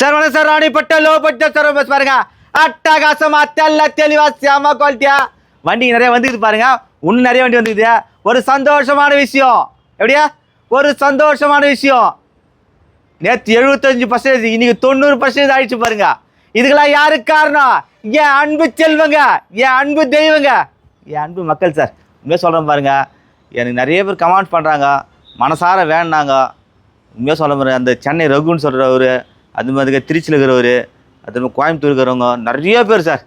Sir வணக்கம் sir Ranipettai low budget sir bus பாருங்க. அட்டகாசமா தெல்ல தெளிவா செம குவாலிட்டியா வண்டி நிறைய வந்துக்குது பாருங்க. இன்னும் நிறைய வண்டி வந்துக்குது ஒரு சந்தோஷமான விஷயம். எப்படியா ஒரு சந்தோஷமான விஷயம். நேற்று எழுபத்தஞ்சு பர்சன்டேஜ் இன்னைக்கு தொண்ணூறு பர்சன்டேஜ் ஆயிடுச்சு பாருங்க. இதுக்கெல்லாம் யாருக்கு காரணம்? என் அன்பு செல்வங்க. என் அன்பு தெய்வங்க. என் அன்பு மக்கள் சார். உண்மையாக சொல்கிறேன் பாருங்க. எனக்கு நிறைய பேர் கமெண்ட் பண்ணுறாங்க மனசார வேணாங்க உண்மையாக சொல்ல பாருங்க அந்த சென்னை ரகுன்னு சொல்கிறவர் அது மாதிரி திருச்சியில் இருக்கிறவர் அது மாதிரி கோயம்புத்தூர் இருக்கிறவங்க நிறைய பேர் சார்.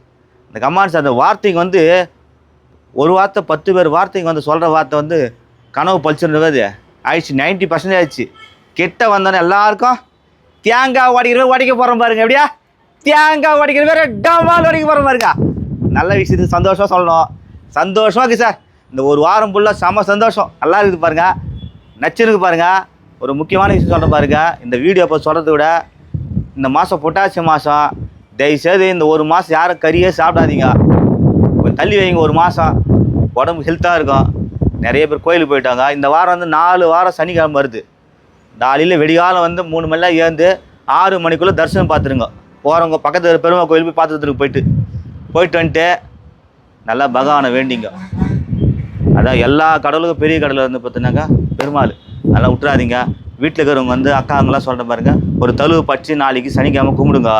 இந்த கமெண்ட்ஸ் அந்த வார்த்தைங்க வந்து ஒரு வார்த்தை பத்து பேர் வார்த்தைங்க வந்து சொல்கிற வார்த்தை வந்து கனவு பழிச்சுன்றது ஆயிடுச்சு நைன்ட்டி பர்சன்டேஜ் ஆயிடுச்சு. கெட்ட வந்தோன்னே எல்லாருக்கும் தேங்காய் உடைக்கிற உடைக்க போகிறோம் பாருங்க எப்படியா? தேங்காய் உடைக்கிற பேர் டமால் உடைக்க போகிற பாருங்க. நல்ல விஷயத்துக்கு சந்தோஷமாக சொல்லணும். சந்தோஷமாக இருக்குது சார். இந்த ஒரு வாரம் ஃபுல்லாக செம சந்தோஷம். நல்லா இருக்குது பாருங்க. நச்சுருக்கு பாருங்க. ஒரு முக்கியமான விஷயம் சொல்கிறேன் பாருங்க. இந்த வீடியோ இப்போ சொல்கிறத விட இந்த மாதம் பொட்டாசி மாதம் தயவுசெய்து இந்த ஒரு மாதம் யாரும் கறியே சாப்பிடாதீங்க. கொஞ்சம் தள்ளி வைங்க ஒரு மாதம் உடம்பு ஹெல்த்தாக இருக்கும். நிறைய பேர் கோயிலுக்கு போயிட்டாங்க. இந்த வாரம் வந்து நாலு வாரம் சனிக்கிழமை வருது. காலையில் வெடிகாலம் வந்து மூணு மணிலாம் ஏந்து ஆறு மணிக்குள்ளே தரிசனம் பார்த்துருங்க. போகிறவங்க பக்கத்தில் பெருமா கோயில் போய் பார்த்துட்டு போயிட்டு. போயிட்டு வந்துட்டு நல்லா பகவானை வேண்டிங்க. அதான் எல்லா கடவுளுக்கும் பெரிய கடவுள் வந்து பார்த்தீங்கன்னாக்கா பெருமாள். நல்லா விட்டுறாதீங்க வீட்டில் இருக்கிறவங்க வந்து அக்காங்கெல்லாம் சொல்கிற பாருங்க ஒரு தழுவு பச்சு நாளைக்கு சனிக்கிழமை கும்பிடுங்க.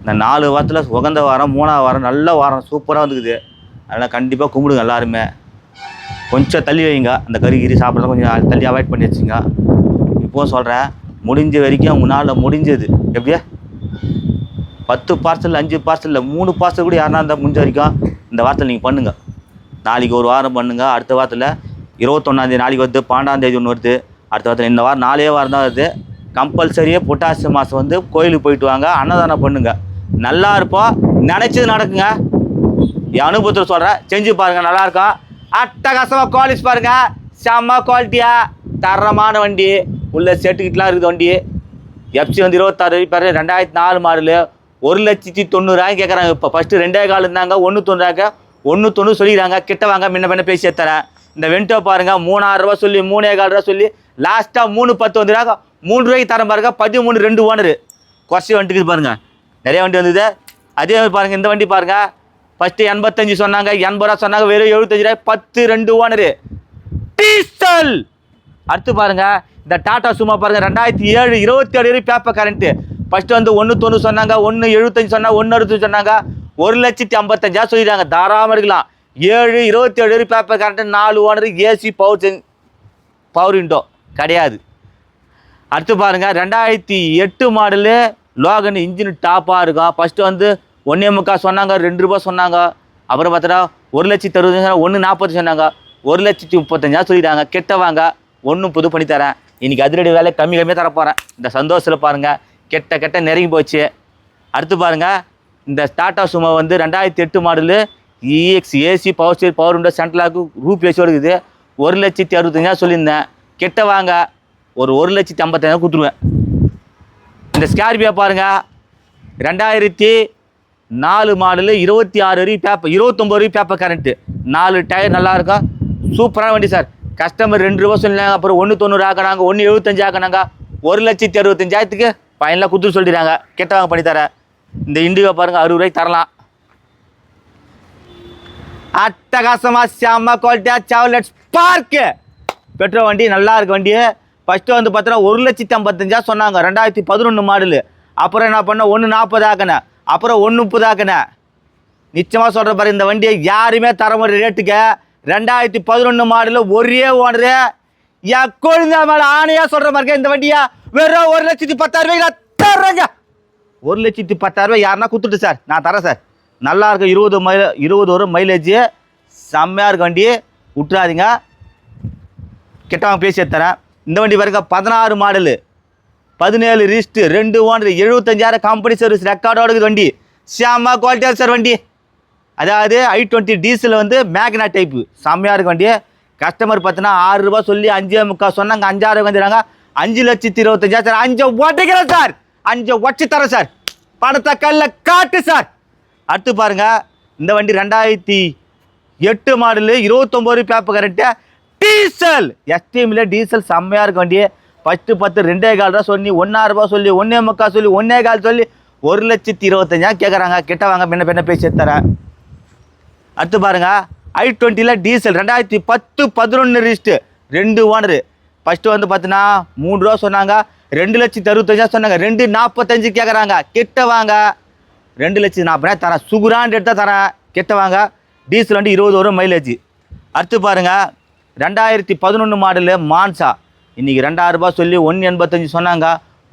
இந்த நாலு வாரத்தில் உகந்த வாரம் மூணாவது வாரம் நல்ல வாரம் சூப்பராக வந்துக்குது. அதனால் கண்டிப்பாக கும்பிடுங்க எல்லாருமே. கொஞ்சம் தள்ளி வைங்க. அந்த கறி கிரி சாப்பிட்றத கொஞ்சம் தள்ளி அவாய்ட் பண்ணி வச்சுங்க. இப்போவும் சொல்கிறேன் முடிஞ்ச வரைக்கும் உங்களால் முடிஞ்சது. எப்படியா? பத்து பார்சல் அஞ்சு பார்சலில் மூணு பார்சல் கூட யாருனா இருந்தால் முடிஞ்ச வரைக்கும் இந்த வாரத்தில் நீங்கள் பண்ணுங்கள் நாளைக்கு ஒரு வாரம் பண்ணுங்கள் அடுத்த வாரத்தில் இருபத்தொன்னாந்தேதி நாளைக்கு வருது பன்னெண்டாந்தேதி ஒன்று வருது. அடுத்த வாரத்தில் இந்த வாரம் நாலே வாரம் தான் வருது. கம்பல்சரியாக பொட்டாசி மாதம் வந்து கோயிலுக்கு போயிட்டு வாங்க. அன்னதானம் பண்ணுங்க. நல்லா இருப்போம். நினச்சது நடக்குங்க. என் அனுபவத்தில் சொல்கிறேன் செஞ்சு பாருங்கள் நல்லாயிருக்கும் அட்டகாசமாக குவாலிட்டி பாருங்கள் செம்ம குவாலிட்டியாக தரமான வண்டி. உள்ள செட்டுக்கிட்டலாம் இருக்குது வண்டி. எஃப்சி வந்து இருபத்தாறு பேர். ரெண்டாயிரத்தி நாலு மாடலு ஒரு லட்சத்தி தொண்ணூறாயிரம் கேட்குறாங்க இப்போ. ஃபஸ்ட்டு ரெண்டே கால் இருந்தாங்க. ஒன்று தொண்ணூறாக்க ஒன்று தொண்ணூறு சொல்லிடுறாங்க கிட்ட வாங்க. முன்ன பின்ன பேசி தரேன் இந்த வெண்டோ பாருங்க. மூணாயிரம் சொல்லி மூணே கால் ரூபா சொல்லி லாஸ்ட்டாக மூணு பத்து வந்துடுறாங்க மூணு ரூபாய்க்கு தரம் பாருங்க பதிமூணு ரெண்டு ஓனரு. குறைச்சி வந்துட்டு பாருங்க. நிறைய வண்டி வந்தது. அதே மாதிரி பாருங்க இந்த வண்டி பாருங்க. ஃபஸ்ட்டு எண்பத்தஞ்சு சொன்னாங்க எண்பது ரூபா சொன்னாங்க வெறும் எழுபத்தஞ்சு ரூபாய் பத்து ரெண்டு ஓனரு. டீசல் அடுத்து பாருங்க இந்த டாடா சும்மா பாருங்க ரெண்டாயிரத்தி ஏழு இருபத்தி ஏழு வரைக்கும் பேப்பர் கரண்ட்டு ஃபஸ்ட்டு வந்து ஒன்று தொண்ணூறு சொன்னாங்க ஒன்று எழுபத்தஞ்சு சொன்னாங்க ஒன்று அறுபத்தஞ்சு சொன்னாங்க. ஒரு லட்சத்தி ஐம்பத்தஞ்சா சொல்லிடுறாங்க தாராளமாக எடுக்கலாம் ஏழு இருபத்தி ஏழு பேப்பர் கரண்ட்டு நாலு ஓனர் ஏசி பவர் சென் பவர் விண்டோ கிடையாது. அடுத்து பாருங்கள் ரெண்டாயிரத்தி எட்டு மாடலு லோகன் இன்ஜின் டாப்பாக இருக்கும் ஃபஸ்ட்டு வந்து ஒன்றே முக்கால் சொன்னாங்க ரெண்டு ரூபா சொன்னாங்க. அப்புறம் பார்த்தா ஒரு லட்சத்தி அறுபது ஒன்று நாற்பது சொன்னாங்க. ஒரு லட்சத்தி முப்பத்தஞ்சா சொல்லிட்டாங்க. கெட்ட வாங்க ஒன்றும் புது பண்ணி தரேன். இன்றைக்கி அதிரடி வேலை கம்மி கம்மியாக தரப்போகிறேன் இந்த சந்தோஷத்தில் பாருங்கள் கெட்ட கெட்ட நெருங்கி போச்சு. அடுத்து பாருங்கள் இந்த டாட்டா சுமோ வந்து ரெண்டாயிரத்தி எட்டு model EX AC power steer power window central lock roof AC இருக்குது. ஒரு லட்சத்தி அறுபத்தஞ்சா சொல்லியிருந்தேன். கெட்ட வாங்க ஒரு ஒரு லட்சத்தி ஐம்பத்தாயிரம் கொடுத்துருவேன். இந்த ஸ்கார்பியோ பாருங்க ரெண்டாயிரத்தி நாலு மாடலு இருபத்தி ஆறு வரையும் பேப்பர் இருபத்தொம்பது வரையும் பேப்பர் கரண்ட்டு நாலு டயர் நல்லா இருக்கும் சூப்பரான வண்டி சார் கஸ்டமர் ரெண்டு ரூபா சொன்னாங்க அப்புறம் ஒன்று தொண்ணூறு ஆக்கினாங்க ஒன்று எழுபத்தஞ்சு ஆக்கினாங்க. ஒரு லட்சத்தி அறுபத்தஞ்சாயிரத்துக்கு ஃபைனலாக கொடுத்து சொல்லிடுறாங்க. கெட்டவங்க பண்ணி தரேன். இந்த இண்டிகோ பாருங்கள் அறுபது ரூபாய்க்கு தரலாம். அட்டகாசமா செம்ம குவாலிட்டியா சாவ்லெட்ஸ் பார்க்கு பெட்ரோல் வண்டி நல்லா இருக்க வண்டி ஃபஸ்ட்டு வந்து பார்த்தோன்னா ஒரு லட்சத்தி ஐம்பத்தஞ்சா சொன்னாங்க. ரெண்டாயிரத்தி பதினொன்று மாடலு. அப்புறம் என்ன பண்ண? ஒன்று நாற்பது ஆக்கினேன் அப்புறம் ஒன்று முப்பது ஆக்கினேன் நிச்சயமாக சொல்கிற பாரு இந்த வண்டியை யாருமே தர முடிய ரேட்டுக்கு. ரெண்டாயிரத்தி பதினொன்று மாடலு ஒரே ஓனரு. என் கொழுந்த மேலே ஆணையாக சொல்கிற மாதிரி இந்த வண்டியா. வெறும் ஒரு லட்சத்தி பத்தாயிரம் ரூபாய்க்கு நான் தர்றேங்க. ஒரு லட்சத்தி பத்தாயிரம் ரூபாய் யாருன்னா கொடுத்துட்டு சார். நான் தரேன் சார். நல்லா இருக்கும் இருபது மைல் இருபது வரும் மைலேஜ் செம்மையாக இருக்க வண்டி. விட்டுறாதீங்க. கெட்டவங்க பேசி தரேன் இந்த வண்டி பாருங்க பதினாறு மாடலு. பதினேழு ரிஸ்ட்டு ரெண்டு ஓனர் எழுபத்தஞ்சாயிரம் கம்பெனி சர்வீஸ் ரெக்கார்டோட இருக்குது வண்டி. செம்ம குவாலிட்டியாக சார் வண்டி. அதாவது ஐ டுவெண்ட்டி டீசல் வந்து மேக்னா டைப்பு செம்மையாக இருக்கு வண்டி கஸ்டமர் பார்த்தீங்கன்னா ஆறு ரூபா சொல்லி அஞ்சே முக்கால் சொன்னாங்க அஞ்சாயிரம் வந்துடுறாங்க அஞ்சு லட்சத்தி இருபத்தஞ்சாயிரம் சார். அஞ்சு ஒட்டிக்கிறேன் சார். அஞ்சு ஒட்டி தரேன் சார். பணத்தை கல்ல காட்டு சார். அடுத்து பாருங்கள் இந்த வண்டி ரெண்டாயிரத்தி எட்டு மாடலு இருபத்தொம்போது பேப்பர் கரெக்டு டீசல். எஸ்டிஎம்ல டீசல் செம்மையாக இருக்க வண்டி ஃபஸ்ட்டு பத்து ரெண்டே கால் ரூபா சொல்லி ஒன்றா ரூபா சொல்லி ஒன்றே முக்கால் சொல்லி ஒன்றே கால் சொல்லி ஒரு லட்சத்தி இருபத்தஞ்சா கேட்குறாங்க கிட்ட வாங்க பின்ன பின்ன பேசி தரேன் அடுத்து பாருங்க. ஐ டுவெண்ட்டியில் டீசல் ரெண்டாயிரத்தி பத்து பதினொன்று ரிஸ்ட்டு ரெண்டு ஓனரு. ஃபஸ்ட்டு வந்து பார்த்தீங்கன்னா மூணு ரூபா சொன்னாங்க. ரெண்டு லட்சத்தி அறுபத்தஞ்சா சொன்னாங்க. ரெண்டு நாற்பத்தஞ்சு கேட்குறாங்க கிட்ட வாங்க. ரெண்டு லட்சத்தி நாற்பதாயிரம் தரேன். சுகுரான் எடுத்தால் தரேன். கிட்ட வாங்க. டீசல் வந்து இருபது வரும் மைலேஜ் அடுத்து பாருங்கள் ரெண்டாயிரத்தி பதினொன்று மாடலு மான்சா. இன்றைக்கி ரெண்டாயிரம் ரூபாய் சொல்லி ஒன்று எண்பத்தஞ்சு சொன்னாங்க.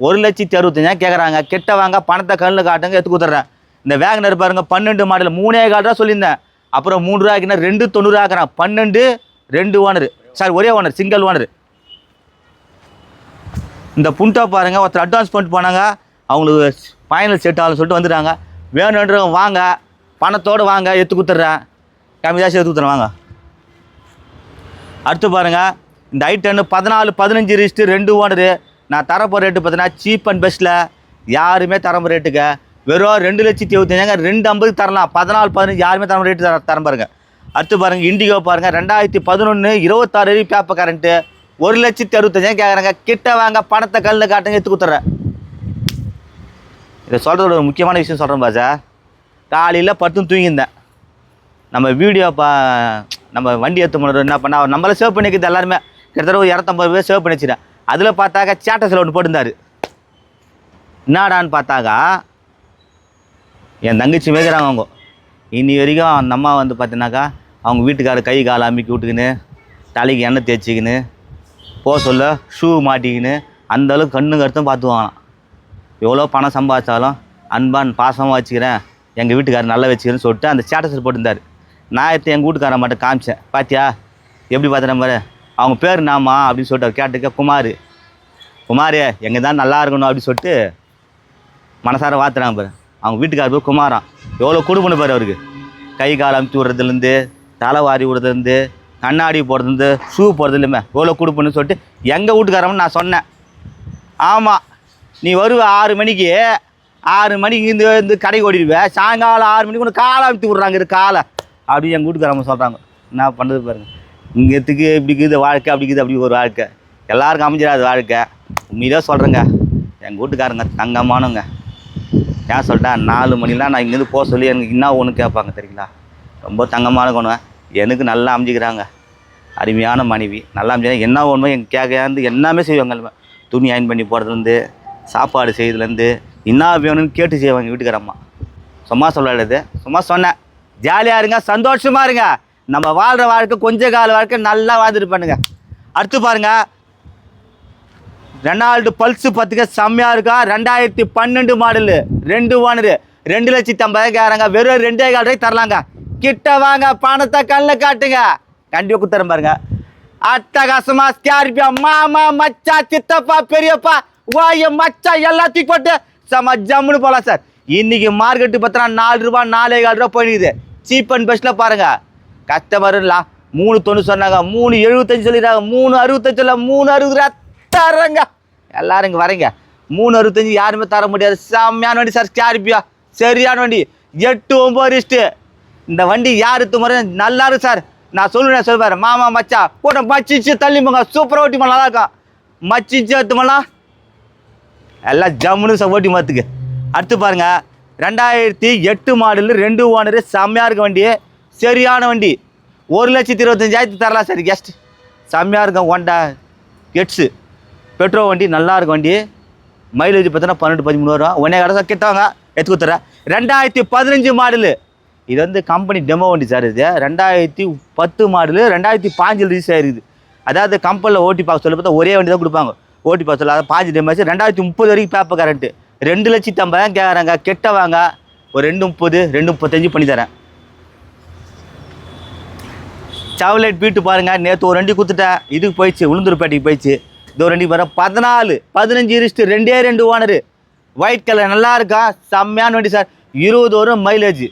ஒரு லட்சத்தி அறுபத்தஞ்சா கேட்குறாங்க கிட்ட வாங்க பணத்தை கண்ணில் காட்டுங்க எடுத்து கொடுத்துட்றேன். இந்த வேகனர் பாருங்க பன்னெண்டு மாடல். மூணே கால் ரூபா சொல்லியிருந்தேன். அப்புறம் மூணு ரூபாய்க்குன்னா ரெண்டு தொண்ணூறு ஆக்குறான். பன்னெண்டு ரெண்டு ஓனர். சாரி ஒரே ஓனர் சிங்கிள் ஓனர். இந்த புண்டா பாருங்க ஒருத்தர் அட்வான்ஸ் பண்ணிட்டு போனாங்க. அவங்களுக்கு ஃபைனல் செட் ஆகலன்னு சொல்லிட்டு வந்துடுறாங்க வேணுன்றவங்க வாங்க பணத்தோடு வாங்க எடுத்து கொடுத்துட்றேன். கம்மி ஜாஸ்தி எடுத்து கொடுத்துறேன் வாங்க. அடுத்து பாருங்க இந்த ஐ டென்னு பதினாலு பதினஞ்சு ரிஸ்ட்டு ரெண்டு ஓனரு. நான் தரப்போ ரேட்டு பார்த்தீங்கன்னா சீப் அண்ட் பெஸ்ட்டில் யாருமே தரம்பு ரேட்டுக்கு வெறும் ரெண்டு லட்சத்தி இருபத்தஞ்சாங்க ரெண்டு ஐம்பதுக்கு தரலாம். பதினாலு பதினஞ்சு யாருமே தரம்பு ரேட்டு தர தரம்பாருங்க அடுத்து பாருங்கள் இண்டிகோ பாருங்கள் ரெண்டாயிரத்தி பதினொன்று இருபத்தாறு வரைக்கும் பேப்பர் கரண்ட்டு ஒரு லட்சத்தி அறுபத்தஞ்சாயிரம் கேட்குறாங்க கிட்ட வாங்க பணத்தை கல்லில் காட்டுங்க எடுத்து கொடுத்துட்றேன் இதை சொல்கிறதோட ஒரு முக்கியமான விஷயம் சொல்கிறேன் பாசா. காலையில் படுத்து தூங்கியிருந்தேன். நம்ம வீடியோ பா நம்ம வண்டி எடுத்து என்ன பண்ண அவர் நம்மளை சேவ் பண்ணிக்கிறது எல்லாருமே. கிட்டத்தட்ட ஒரு இரநூத்தம்பது பேர் சேவ் பண்ணி வச்சுட்டேன் அதில் பார்த்தாக்கா சேட்டஸில் ஒன்று போட்டிருந்தார். என்னடான்னு பார்த்தாக்கா என் தங்கச்சி மேய்க்கிறாங்க அவங்க. இனி வரைக்கும் அந்த அம்மா வந்து பார்த்தீங்கன்னாக்கா அவங்க வீட்டுக்காரர் கை கால் அமுக்கி விட்டுக்கின்னு தலைக்கு எண்ணெய் தேய்ச்சிக்கின்னு போக சொல்ல ஷூ மாட்டிக்கின்னு அந்த அளவுக்கு கண்ணு கருத்தும் பார்த்துவாங்களாம் எவ்வளோ பணம் சம்பாதிச்சாலும் அன்பான் பாசமாக வச்சுக்கிறேன் எங்கள் வீட்டுக்காரர் நல்லா வச்சுக்கிறேன்னு சொல்லிட்டு அந்த ஸ்டேட்டஸில் போட்டிருந்தார். நான் எடுத்து எங்கள் வீட்டுக்காரன் மட்டும் காமிச்சேன். பாத்தியா? எப்படி பார்த்தேன் பாரு அவங்க பேர் நாமா அப்படின்னு சொல்லிட்டு அவர் கேட்டுக்க குமார். குமார் எங்கே தான் நல்லா இருக்கணும் அப்படின்னு சொல்லிட்டு மனசார வாத்துறாங்க பாரு. அவங்க வீட்டுக்காரர் போய் குமாராம் எவ்வளோ கொடுப்பணும் பாரு அவருக்கு. கை கால் அமுச்சு விடுறதுலேருந்து தலை வாரி விடுறதுலேருந்து கண்ணாடி போடுறதுலேருந்து ஷூ போடுறதுலேயுமே எவ்வளோ கொடுப்பணும்னு சொல்லிட்டு எங்கள் வீட்டுக்காரன் நான் சொன்னேன். ஆமாம் நீ வருவ ஆறு மணிக்கு ஆறு மணிக்கு இருந்து வந்து கடைக்கு ஓடிடுவேன் சாயங்காலம் ஆறு மணிக்கு ஒன்று காலை அமுத்தி விட்றாங்க இரு காலை. அப்படி எங்கள் வீட்டுக்காரங்க சொல்கிறாங்க என்ன பண்ணுறது பாருங்கள் இங்கத்துக்கு இப்படி இருக்குது வாழ்க்கை அப்படி இருக்குது அப்படி ஒரு வாழ்க்கை. எல்லாருக்கும் அமைஞ்சிடாது வாழ்க்கை. உண்மையிலே சொல்கிறேங்க எங்கள் வீட்டுக்காரங்க தங்கமானவங்க. ஏன் சொல்லிட்டா நாலு மணிலாம் நான் இங்கேருந்து போக சொல்லி எனக்கு என்ன ஒன்று கேட்பாங்க தெரியுங்களா? ரொம்ப தங்கமான கொண்டு எனக்கு நல்லா அமைஞ்சிக்கிறாங்க. அருமையான மனைவி. நல்லா அமைஞ்சா என்ன ஒன்று எங்கள் கேட்காந்து எல்லாமே செய்வாங்க. துணி அயன் பண்ணி போடுறதுலேருந்து சாப்பாடு செய்யறதுலேருந்து என்ன வேணும்னு கேட்டு செய்வாங்க வீட்டுக்காரம்மா சும்மா சொல்லாது சும்மா சொன்னேன். ஜாலியாக இருங்க சந்தோஷமா இருங்க. நம்ம வாழ்கிற வாழ்க்கை கொஞ்ச கால வாழ்க்கை நல்லா வாழ்ந்துட்டு பண்ணுங்க. அடுத்து பாருங்க. ரெனால்டு பல்ஸ் பார்த்துக்க செம்மையாக இருக்கா? ரெண்டாயிரத்தி பன்னெண்டு மாடலு. ரெண்டு ஓனரு ரெண்டு லட்சத்தி ஐம்பதாயிரம் கேட்குறாங்க வெறும் ரெண்டே கால் ரூபாய்க்கு தரலாங்க. கிட்ட வாங்க பணத்தை கண்ணில் காட்டுங்க. கண்டிப்பாக குத்துறேன் பாருங்க. அட்டகாசமா ஸ்கார்பியோ மாமா மச்சா சித்தப்பா பெரியப்பா வாய மச்சா எல்லாத்தையும் போட்டு செம ஜம்முன்னு போகலாம் சார். இன்னைக்கு மார்க்கெட்டு பார்த்தோன்னா நாலு ரூபா நாலே கால் ரூபா போயிடுது. சீப் அண்ட் பெஸ்ட்டில் பாருங்கள் கஸ்டமருங்களா மூணு தொண்ணூறு சொன்னாங்க மூணு எழுபத்தஞ்சு சொல்லிடுறாங்க மூணு அறுபத்தஞ்சு சொல்ல மூணு அறுபது ரூபா தரங்க. எல்லாரும் இங்கே வரீங்க. மூணு அறுபத்தஞ்சு யாருமே தர முடியாது. செம்மையான வண்டி சார் ஸ்கார்பியோ சரியான வண்டி. எட்டு ஒம்பது ரிஸ்ட்டு இந்த வண்டி யார் முறை நல்லா இருக்கு சார். நான் சொல்லுவேன் சொல்லுவார் மாமா மச்சா கூட மச்சிச்சு தள்ளி போங்க. சூப்பராக ஓட்டி போகலாம் நல்லா இருக்கும் மச்சிச்சு எடுத்துமலாம் எல்லாம் ஜம்முன்னு ஓட்டி மாற்றுக்கு அடுத்து பாருங்கள் ரெண்டாயிரத்தி எட்டு மாடலு ரெண்டு ஓனரு செம்மையாக இருக்க வண்டி சரியான வண்டி. ஒரு லட்சத்தி இருபத்தஞ்சாயிரத்து தரலாம் சார் கெஸ்ட் செம்மையாக இருக்கும் ஹோண்டா கெட்ஸு பெட்ரோல் வண்டி நல்லா இருக்கும் வண்டி. மைலேஜ் பார்த்தோன்னா பன்னெண்டு பதிமூணு வரும் ஒன்னே கடை கிட்டவங்க எடுத்து கொடுத்துறேன். ரெண்டாயிரத்தி பதினஞ்சு மாடலு. இது வந்து கம்பெனி டெமோ வண்டி சார் இது. ரெண்டாயிரத்தி பத்து மாடலு ரெண்டாயிரத்தி பாஞ்சில் ரிலீஸ் ஆயிருக்குது. அதாவது கம்பெனியில் ஓட்டி பார்க்க சொல்ல பார்த்தா ஒரே வண்டி தான் கொடுப்பாங்க. ஓட்டி பார்க்க சொல்ல அதை பாஞ்சு டெமோ ரெண்டாயிரத்தி முப்பது வரைக்கும் பேப்பர் கரண்ட்டு ரெண்டு லட்சத்தி ஐம்பதாயிரம் கேட்குறாங்க கெட்ட வாங்க. ஒரு ரெண்டு முப்பது ரெண்டு முப்பத்தஞ்சு பண்ணி தரேன். சாக்லேட் பீட்டு பாருங்கள் நேற்று ஒரு வண்டி கொடுத்துட்டேன். இதுக்கு போயிடுச்சு. உளுந்தூர்பேட்டைக்கு போயிடுச்சு. இது ஒரு ரெண்டு பாரு பதினாலு பதினஞ்சு ரிஸ்ட்டு ரெண்டே ரெண்டு ஓனரு. ஒயிட் கலர் நல்லா இருக்கா? செம்மையான வண்டி சார் இருபது வரும் மைலேஜ்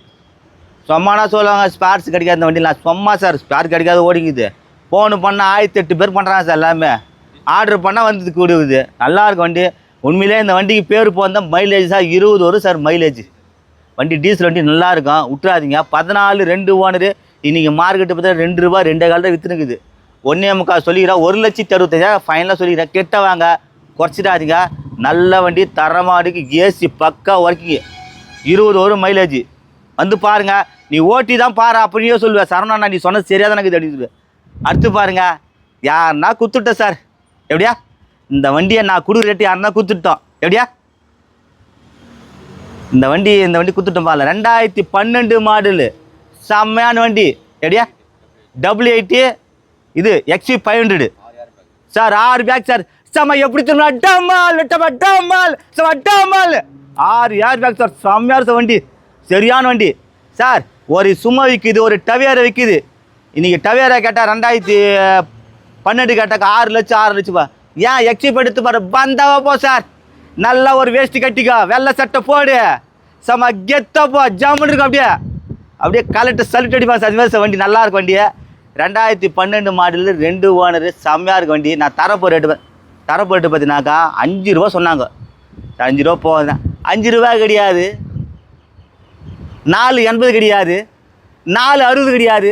சும்மானா சொல்லுவாங்க ஸ்பேர்ஸ் கிடைக்காத இந்த வண்டிலாம். சும்மா சார் ஸ்பேர் கிடைக்காத ஓடிக்குது. ஃபோனு பண்ணால் ஆயிரத்தி எட்டு பேர் பண்ணுறாங்க சார் எல்லாமே. ஆர்டர் பண்ணால் வந்து கூடுது. நல்லா இருக்கும் வண்டி. உண்மையிலே இந்த வண்டிக்கு பேர் போந்தால் மைலேஜ் சார் இருபது வரும் சார் மைலேஜ் வண்டி டீசல் வண்டி நல்லா இருக்கும். விட்டுறாதீங்க பதினாலு ரெண்டு ஓனரு. இன்றைக்கி மார்க்கெட்டு பார்த்தா ரெண்டு ரூபா ரெண்டே கால் தான் விற்றுனுக்குது ஒன்றே முக்கால் சொல்லிக்கிறேன் ஒரு லட்சத்தி அறுபத்தஞ்சாயிரம் ஃபைனலாக சொல்லிக்கிறேன் கெட்ட வாங்க குறைச்சிடாதீங்க. நல்ல வண்டி தரமாடுக்கு ஏசி பக்கா ஒர்க்கிங்க இருபது வரும் மைலேஜ் வந்து பாருங்க. நீ ஓட்டி தான் பாரு அப்படியே சொல்லுவேன் சரவணா நீ சொன்னது சரியாக தான் எனக்கு தெரியுது அடுத்து பாருங்கள் யாருன்னா குத்துட்டேன் சார் எப்படியா? இந்த வண்டியை நான் கொடுக்குற ரேட்டு யாருன்னா குத்துட்டோம் எப்படியா? இந்த வண்டி இந்த வண்டி குத்துட்டோம் பாருல ரெண்டாயிரத்தி பன்னெண்டு மாடலு செம்மையான வண்டி. எப்படியா? டபுள் எயிட்டி இது எக்ஸ்பி ஃபைவ் ஹண்ட்ரடு சார் ஆறு பேக் சார். செம்ம எப்படி திரும்ப டமால் டமால் செம்ம டமால் ஆறு ஏர் பேக் சார். செம்மையாக சார் வண்டி. சரியான வண்டி. சார் ஒரு சும்மா விற்கிது ஒரு டவேரை விற்கிது இன்றைக்கி டவியாரை கேட்டால் ரெண்டாயிரத்தி பன்னெண்டு கேட்டாக்கா ஆறு லட்சம் ஆறு லட்சம் ஏன் எக்ஸிப் எடுத்து பாரு? பந்தாவா போ சார் நல்லா ஒரு வேஷ்டி கட்டிக்கோ. வெள்ளை சட்டை போடு. செம கெத்தா போ. ஜாமுன் இருக்கும் அப்படியே. அப்படியே கலெக்டர் சல்யூட் அடிப்பான் சார் மாதிரி சார் வண்டி நல்லா இருக்கும் வண்டியை ரெண்டாயிரத்தி பன்னெண்டு மாடலு ரெண்டு ஓனரு செம்மையாக இருக்கும் வண்டி. நான் தரப்போ ரேட்டு தரப்போ ரேட்டு பார்த்தீங்கன்னாக்கா அஞ்சு ரூபா சொன்னாங்க. அஞ்சு ரூபா போகுது. அஞ்சு ரூபா கிடையாது. நாலு எண்பது கிடையாது. நாலு அறுபது கிடையாது.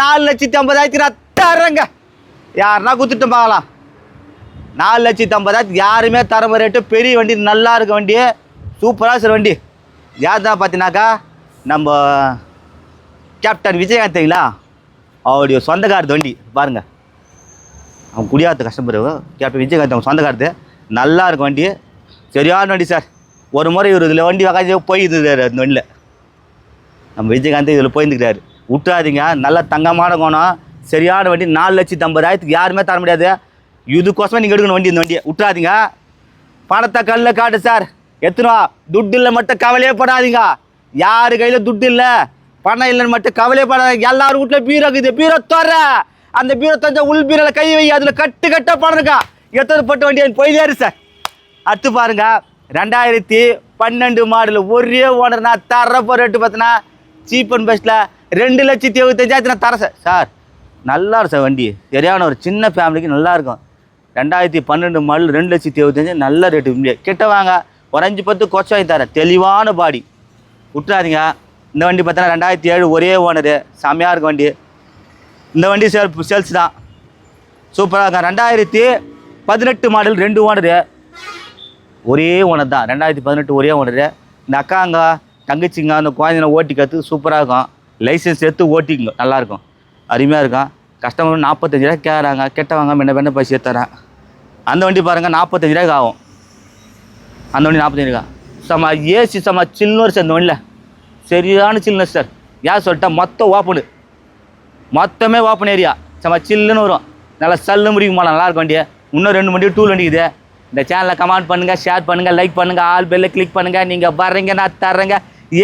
நாலு லட்சத்தி ஐம்பதாயிரத்தி நான் தரேங்க யாருன்னா குத்துட்டு பார்க்கலாம் நாலு லட்சத்தி ஐம்பதாயிரத்துக்கு யாருமே தர ரேட்டு பெரிய வண்டி நல்லா இருக்க வண்டி சூப்பராக சார் வண்டி. யார் தான் பார்த்தீங்கன்னாக்கா நம்ம கேப்டன் விஜயகாந்த் தெரியுங்களா? அவருடைய சொந்தக்காரத்து வண்டி பாருங்கள் அவன் குடியாத்த கஷ்டப்படுற கேப்டன் விஜயகாந்த் அவங்க சொந்தக்காரத்து நல்லா இருக்கும் வண்டி. சரியான வண்டி சார். ஒரு முறை இவர் இதில் வண்டி வகை போயிருந்துருக்காரு அந்த வண்டியில். நம்ம விஜயகாந்த் இதில் போயிருந்துக்கிறாரு விட்டுறாதீங்க. நல்ல தங்கமான கோணம். சரியான வண்டி. நாலு லட்சத்தி ஐம்பதாயிரத்துக்கு யாருமே தர முடியாது. இதுக்கோசமே நீங்கள் எடுக்கணும் வண்டி இந்த வண்டியை. விட்டுறாதீங்க. பணத்தை கல்லில் காட்டு சார். எத்தனை துட்டு இல்லை மட்டும் கவலையே படாதீங்க. யார் கையில் துட்டு இல்லை? பணம் இல்லைன்னு மட்டும் கவலையே படாதீங்க. எல்லார் வீட்டில் பீரோ இருக்குது. பீரோ தோற. அந்த பீரோ தஞ்சா உள் பீரோவில் கை வை. அதில் கட்டு கட்டாக பணம் இருக்கா? எத்தனை பட்டு வண்டி போயிலேரு சார். அடுத்து பாருங்க. ரெண்டாயிரத்தி பன்னெண்டு மாடல். ஒரே ஓனர்னா நான் தரப்போ ரேட்டு பார்த்தீங்கன்னா சீப் அண்ட் பெஸ்ட்டில் ரெண்டு லட்சத்தி எழுபத்தஞ்சாயிரத்தி நான் தரேன் சார். சார் நல்லா இருக்கும் சார் வண்டி. சரியான ஒரு சின்ன ஃபேமிலிக்கு நல்லா இருக்கும். ரெண்டாயிரத்தி பன்னெண்டு மாடல் ரெண்டு லட்சத்தி எழுபத்தஞ்சு நல்ல ரேட்டு முடியாது கிட்ட வாங்க. ஒரு அஞ்சு பத்து கொச்சம் வாங்கி தரேன். தெளிவான பாடி விட்டுறாதீங்க. இந்த வண்டி பார்த்தீங்கன்னா ரெண்டாயிரத்தி ஏழு ஒரே ஓனரு செம்மையாக இருக்க வண்டி. இந்த வண்டி சேல் சேல்ஸ் தான். சூப்பராக இருக்கும் ரெண்டாயிரத்தி பதினெட்டு மாடல் ரெண்டு ஓனரு ஒரே ஓனர் தான். ரெண்டாயிரத்தி பதினெட்டு ஒரே ஓனரு இந்த அக்காங்க தங்கச்சிங்க அந்த குழந்தைங்க ஓட்டி கற்று சூப்பராக இருக்கும். லைசன்ஸ் எடுத்து ஓட்டிங்க நல்லாயிருக்கும் அருமையாக இருக்கும். கஸ்டமர் நாற்பத்தஞ்சு ரூபா கேட்குறாங்க. கெட்டவங்க முன்ன பெண்ண பைசா தரேன் அந்த வண்டி பாருங்கள் நாற்பத்தஞ்சு ரூபாய்க்கு ஆகும். அந்த வண்டி நாற்பத்தஞ்சு ரூபா சம்மா ஏசி சம்மா சில்லுன்னு சார் இந்த வண்டியில். சரியான சில்லுனஸ் சார் ஏன் சொல்லிட்டா மொத்தம் ஓப்பனு மொத்தமே ஓப்பன் ஏரியா செம்ம சில்லுன்னு வரும். நல்லா சல்லு முடிக்கும் போல வண்டியை. இன்னும் ரெண்டு வண்டி டூல் வண்டிக்குது. இந்த சேனலை கமெண்ட் பண்ணுங்கள் ஷேர் பண்ணுங்கள் லைக் பண்ணுங்கள் ஆல் பெல்ல கிளிக் பண்ணுங்கள் நீங்கள் வர்றீங்க நான் தர்றேங்க.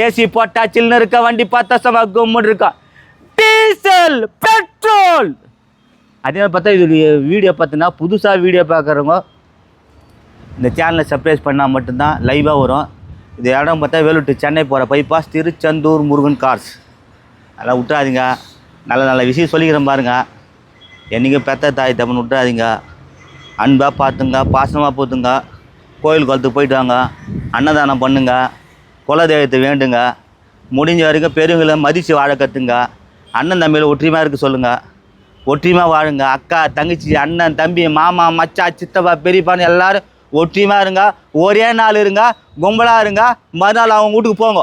ஏசி போட்டால் சில்லுன்னு இருக்க வண்டி பார்த்தா சம்மா கும்முன்னு இருக்கும். Diesel petrol! அதே மாதிரி பார்த்தா இது வீடியோ பார்த்தீங்கன்னா புதுசாக வீடியோ பார்க்குறவங்க இந்த சேனலை சப்ஸ்கிரைப் பண்ணால் மட்டும்தான் லைவாக வரும். இது இடம் பார்த்தா வேலூர் சென்னை போகிற பைபாஸ் திருச்செந்தூர் முருகன் கார்ஸ் அதெல்லாம் விட்டுறாதீங்க. நல்ல நல்ல விஷயம் சொல்லிக்கிறேன் பாருங்க. என்றைக்கும் பெத்த தாய் தம்மன் விட்டுறாதீங்க. அன்பாக பார்த்துங்க பாசமாக போத்துங்க. கோயில் குளத்துக்கு போயிட்டு வாங்க. அன்னதானம் பண்ணுங்க. குலதெய்வத்தை வேண்டுங்க. முடிஞ்ச வரைக்கும் பெரியவங்களை மதித்து வாழ கற்றுங்க அண்ணன் தம்பியில் ஒற்றுமையாக இருக்க சொல்லுங்கள் ஒற்றுமையாக வாழுங்க. அக்கா தங்கச்சி அண்ணன் தம்பி மாமா மச்சா சித்தப்பா பெரியப்பான்னு எல்லாரும் ஒற்றுமையாக இருங்க. ஒரே நாள் இருங்க. கும்பலாக இருங்க. மறுநாள் அவங்க வீட்டுக்கு போங்க.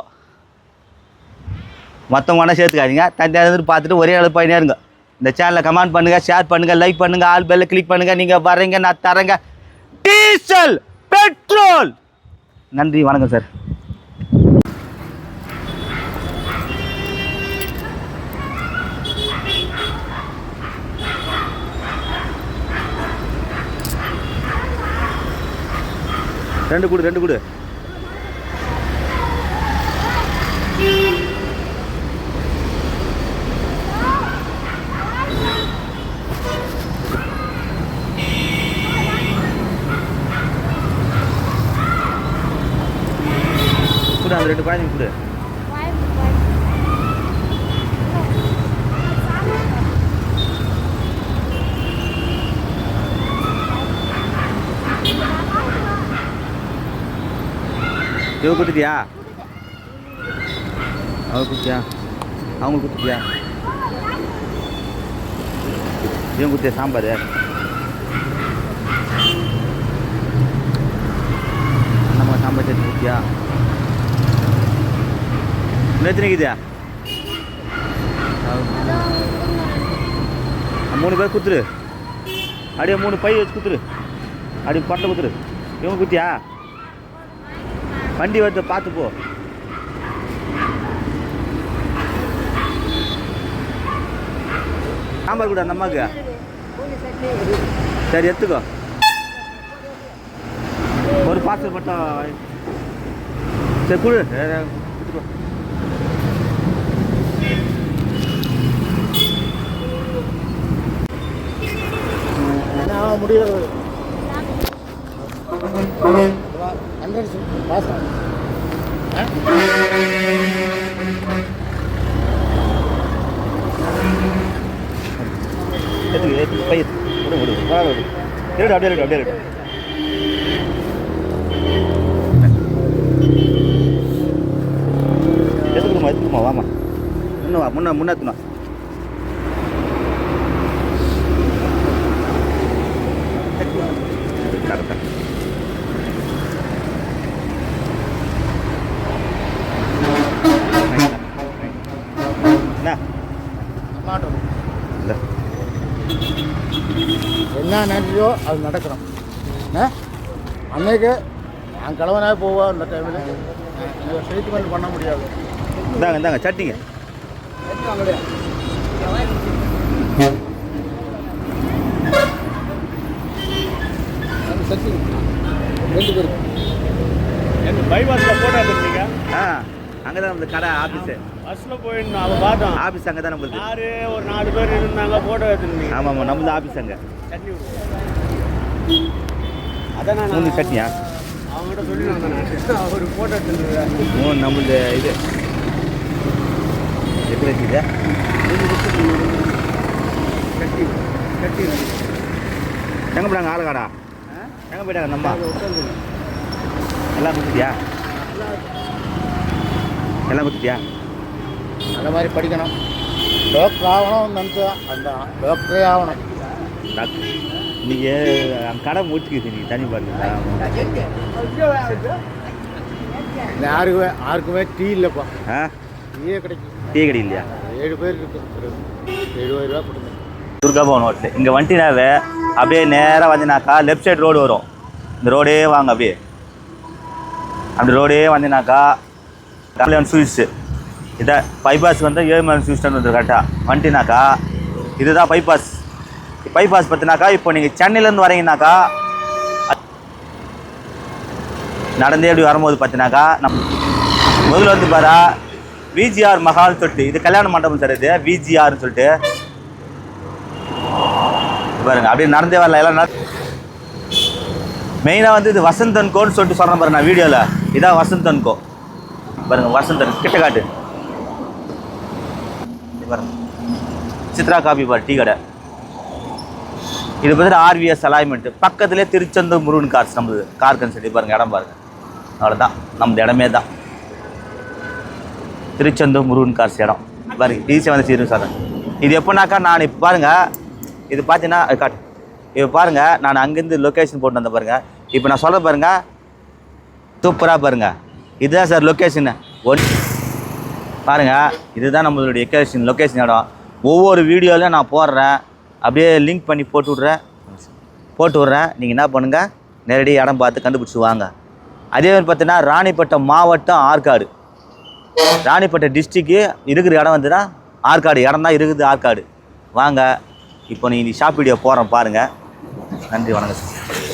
மற்றவங்க ஒன்றா சேர்த்துக்காதீங்க. தனியாக இருந்து பார்த்துட்டு ஒரே நாள் பயனே இருங்க. இந்த சேனலை கமெண்ட் பண்ணுங்கள் ஷேர் பண்ணுங்கள் லைக் பண்ணுங்கள் ஆல் பெல்ல கிளிக் பண்ணுங்கள் நீங்கள் வர்றீங்க நான் தரேங்க. Diesel petrol! நன்றி வணக்கம் சார் ரெண்டு கொடு ரெண்டு கொடு. அந்த ரெண்டு குழந்தைங்க கொடு. இவ கொடுத்துட்டியா அவ கொடுத்தியா அவங்களுக்கு கொடுத்துட்டியா இவன் கொடுத்தியா சாம்பார்? நம்ம சாம்பார் சேர்த்து ஊற்றியா நேற்று நிற்குதா மூணு பேர் குத்துரு. அப்படியே மூணு பை வச்சு குத்துரு. அப்படியே பட்டை குத்துரு. இவன் குத்தியா வண்டி வந்து பார்த்து போ சாம்பார் கூட அந்த அம்மாவுக்கு சரி எடுத்துக்கோ. ஒரு பார்சல் மட்டும் சரி கொடு. எடுத்துக்கோ. முடியாது ஹண்ட்ரட் பாசம் எடுத்துக்கோ எடுத்துக்கோ விடு விடு விடு. இருடு அப்படியே அப்படியே எடுத்துக்கணுமா எடுத்துக்கணுமா வாமா. என்ன நினைச்சோ அது நடக்கிறோம் அன்னைக்கு நான் கிழவனாக போவோம் அந்த டைமில் ட்ரீட்மெண்ட் பண்ண முடியாது. இந்தாங்க இந்தாங்க சட்னிங்க சச்சி ரெண்டு பேருக்கு எனக்கு பைபாஸில் போட்டோ எடுத்துருந்தீங்க ஆ அங்கே தான் நம்மளுக்கு கடை ஆஃபீஸு பஸ்ஸில் போயிருந்தோம். அதை பார்த்தோம். ஆஃபீஸ் அங்கே தான் நம்மளுக்கு யாரு? ஒரு நாலு பேர் இருந்தாங்க போட்டோ எடுத்துருந்தீங்க. ஆமாம் ஆமாம் நம்மளது ஆஃபீஸ் அங்கே. சட்னி அதான் நான் மூணு சட்னியா? அவங்ககிட்ட சொல்லி நான். அவர் போட்டோ எடுத்துருந்தேன் மூணு நம்மளது இது. எப்படி இருக்குது சட்னி சட்னி எங்கே போயிட்டாங்க ஆளு காடா? எங்கே போயிட்டாங்க நம்ம? எல்லாம் கொடுத்துட்டியா எல்லாம் கொடுத்துட்டியா அந்த மாதிரி படிக்கணும். டாக்டர் ஆகணும் நினச்சா அந்த டாக்டரே ஆகணும். டாக்டர் அங்கே கடை முடிச்சுக்கிது நீங்கள் தனி பாருங்களா யாருக்குமே யாருக்குமே டீ இல்லைப்பா. ஆ? டீயே கிடைக்கும் டீ கடை இல்லையா ஏழு பேர் இருக்கு எழுபது ரூபா கொடுங்க. துர்கா பவன் ஹோட்டல் இங்கே வந்துட்டினாவே அப்படியே நேராக வந்தினாக்கா லெஃப்ட் சைடு ரோடு வரும். இந்த ரோடே வாங்க அப்படியே. அப்படி ரோடே வந்தினாக்கா கல்யாண் ஸ்வீட்ஸு இதை பைபாஸ் வந்து ஏழுமலன் ஸ்வீட் வந்து கரெக்டாக வந்துட்டினாக்கா இதுதான் பைபாஸ் பைபாஸ் பார்த்தினாக்கா இப்போ நீங்கள் சென்னையிலேருந்து வரீங்கனாக்கா நடந்தே அப்படி வரும்போது பார்த்தினாக்கா நம் முதல்ல வந்து பாரா விஜிஆர் மஹால் சொல்லிட்டு இது கல்யாண மண்டபம் சார் இது விஜிஆர்னு சொல்லிட்டு. பாருங்க அப்படியே நடந்தே வரல எல்லாம் மெயினாக வந்து இது வசந்தன் கோன்னு சொல்லிட்டு சொல்கிறேன் பாருங்க நான் வீடியோவில் இதான் வசந்தன் பாருங்கள் பாருங்க வசந்தன் கிட்ட காட்டு. பாருங்க. சித்ரா காபி பார் டீ கடை. இது பார்த்தீங்கன்னா ஆர்விஎஸ் அலைன்மெண்ட் பக்கத்துலேயே திருச்செந்தூர் முருகன் கார்ஸ் நம்மளுது கார் கன்சல்ட்டி பாருங்க இடம் பாருங்க. அவ்வளோதான் நம்ம இடமே தான். திருச்செந்தூர் முருகன் கார்ஸ் இடம். பாருங்க டிசி வந்து சீரும் சார் இது எப்போனாக்கா நான் இப்போ பாருங்கள் இது பார்த்தீங்கன்னா காட்டு. இப்போ பாருங்கள் நான் அங்கேருந்து லொக்கேஷன் போட்டு வந்தேன் பாருங்கள் இப்போ நான் சொல்ல பாருங்கள் சூப்பராக பாருங்கள் இதுதான் சார் லொக்கேஷனு ஒன் பாருங்க இதுதான் நம்மளுடைய லொக்கேஷன் லொக்கேஷன் இடம். ஒவ்வொரு வீடியோவிலும் நான் போடுறேன். அப்படியே லிங்க் பண்ணி போட்டு விட்றேன். போட்டு விட்றேன். நீங்கள் என்ன பண்ணுங்கள் நேரடியாக இடம் பார்த்து கண்டுபிடிச்சி வாங்க. அதே மாதிரி பார்த்தீங்கன்னா ராணிப்பட்டம் மாவட்டம் ஆற்காடு. ராணிப்பட்டை டிஸ்ட்ரிக்கு இருக்கிற இடம் வந்துன்னா ஆற்காடு. இடம் தான் இருக்குது ஆற்காடு. வாங்க இப்போ நீ ஷாப் வீடியோ போகிறேன் பாருங்கள் நன்றி வணக்கம் சார்.